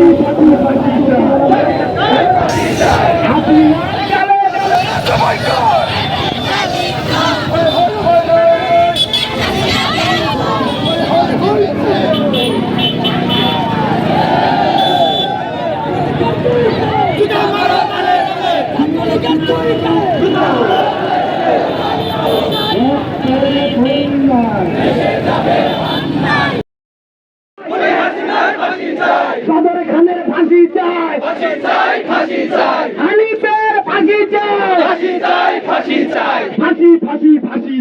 Thank you. চাই হানিফের ফাঁসি চাই ফাঁসি ফাঁসি ফাঁসি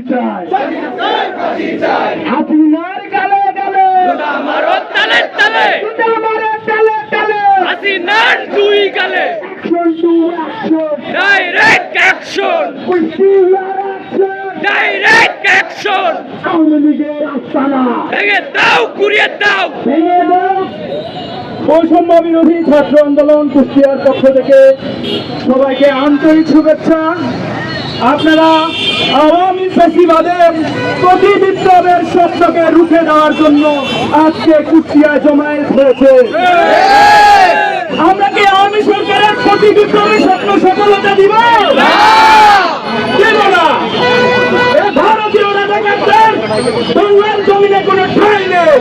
চাই হাসিনার গালে গালে আমারও তালে তালে আমার টালে টালে হাসিনার দুই গালে action to action direct action action direct action Awami লীগের আস্তানা ভেঙে দাও কুড়িয়ে দাও ভেঙে দাও বৈষম্য বিরোধী ছাত্র আন্দোলন কুষ্টিয়ার পক্ষ থেকে সবাইকে আন্তরিক শুভেচ্ছা। আপনারা আওয়ামী ফেসিবাদের প্রতি বিপ্লবের শব্দকে রুখে দেওয়ার জন্য আজকে কুষ্টিয়ায় জমায়েত হয়েছে। আমরা কি আওয়ামী সরকারের প্রতি বিপ্লবের স্বপ্ন সফলতা দিব? না। ভারতীয় রাজাকারদের বাংলার জমিনে কোনো ঠাঁই নেই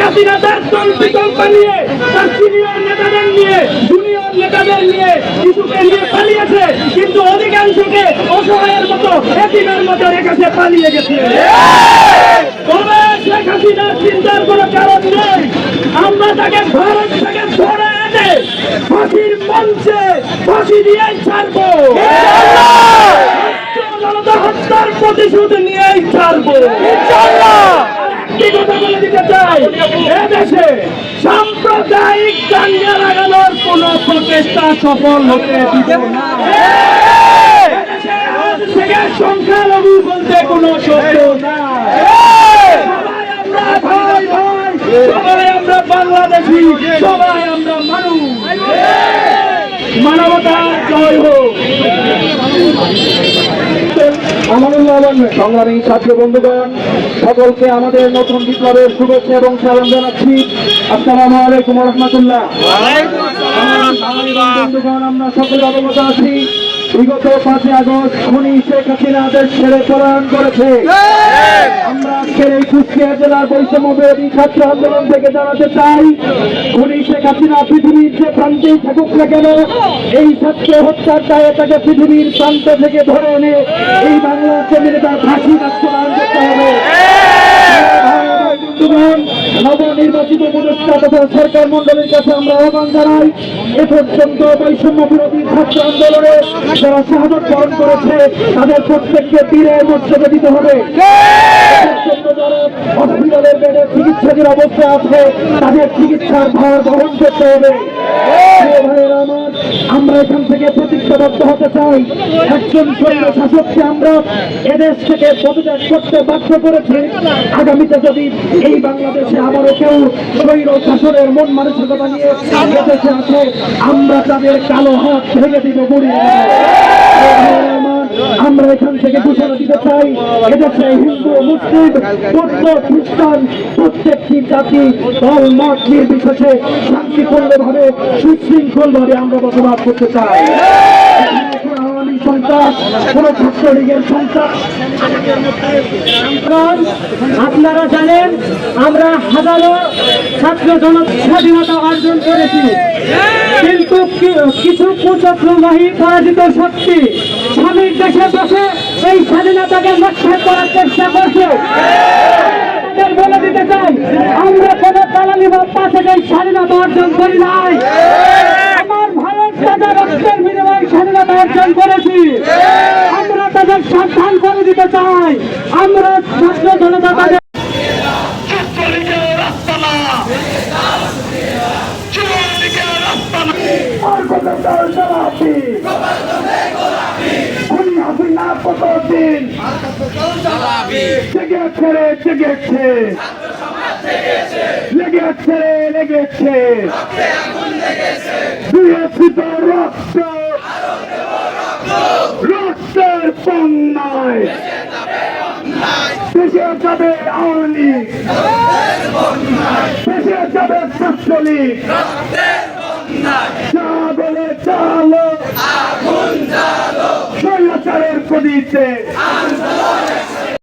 হাসিনা তার দলবিকল্প নিয়ে তার সিনিয়র নেতাদের নিয়ে জুনিয়র নেতাদের নিয়ে কিছুকে নিয়ে পালিয়েছে, কিন্তু অধিকাংশকে অসহায়ের মতো, এতিমের মতো রেখেছে, পালিয়ে গেছে। তবে শেখ হাসিনার চিন্তার কোনো কারণ নেই। আমরা তাকে ভারত থেকে ধরে এনে ফাঁসির মঞ্চে ফাঁসি দিয়েই ছাড়বো। জনতা হত্যার প্রতিশোধ নিয়েই ছাড়বো। একটি কথা বলে দিতে চাই? এদেশে সাম্প্রদায়িক দাঙ্গা লাগানোর কোন প্রচেষ্টা সফল হতে না। থেকে সংখ্যালঘু বলতে কোনো শব্দ নাই। সবাই আমরা বাংলাদেশি, সবাই আমরা মানুষ। মানবতা জয় হোক। সংগ্রামী ছাত্র বন্ধুগণ সকলকে আমাদের নতুন বিপ্লবের শুভেচ্ছা এবং সালাম জানাচ্ছি। আসসালাম আলাইকুম রহমতুল্লাহ। আমরা সকলে অবগত আছি। বিগত পাঁচই আগস্ট খুনি শেখ হাসিনা দেশ ছেড়ে পলায়ন করেছে। আমরা আজকের এই কুষ্টিয়া জেলার বৈষম্য বিরোধী ছাত্র আন্দোলন থেকে জানাতে চাই, খুনি শেখ হাসিনা পৃথিবীর যে প্রান্তেই থাকুক না কেন, এই ছাত্র হত্যার দায়ে তাকে পৃথিবীর প্রান্ত থেকে ধরে এনে এই বাংলার জমিনে ফাঁসি বাস্তবায়ন করতে হবে। নবনির্বাচিত উপদেষ্টা তথা সরকার মন্ডলীর কাছে আমরা আহ্বান জানাই এ পর্যন্ত বৈষম্য বিরোধী ছাত্র আন্দোলনে যারা শাহাদত বরণ করেছে তাদের প্রত্যেককে বীরের মর্যাদা দিতে হবে। হসপিটালের বেডে চিকিৎসাধীন অবস্থায় আছে তাদের চিকিৎসার ভার বহন করতে হবে। আমার, এখান থেকে প্রতিজ্ঞাবদ্ধ হতে চাই। একজন সৈন্য শাসককে আমরা এদেশ থেকে পদত্যাগ করতে বাধ্য করেছি। আগামীতে যদি এই বাংলাদেশে আবারও কেউ শাসনের মন মানসিকতা নিয়ে আছে, আমরা তাদের কালো হাত ভেঙে দিব আমরা এখান থেকে ঘোষণা দিতে চাই হিন্দু, মুসলিম, বৌদ্ধ, খ্রিস্টান প্রত্যেকটি জাতি, দল, মত নির্বিশেষে শান্তিপূর্ণ ভাবে সুশৃঙ্খল ভাবে আমরা বসবাস করতে চাই। আপনারা জানেন, আমরা হাজারো ছাত্র জন স্বাধীনতা অর্জন করেছি। কিন্তু কিছু কুচক্রবাহী পরাজিত শক্তি স্বামীর দেশে বসে এই স্বাধীনতাকে নষ্ট করার চেষ্টা করছে। বলে দিতে চাই, আমরা কোন স্বাধীনতা অর্জন করি নাই। আমার স্বাধীনতা অর্জন করেছি আমরা তাদের সাবধান করে দিতে চাই। আমরা ছাত্র জনতা তাদের লেগেছে দিয়েছি রক্ত অন্যায় দেশে যাবে আওয়ামী দেশে যাবে ছাত্রলীগ যা বলে চালো আগুন জ্বালো স্বৈরাচারের প্রদীপে আন্দোলন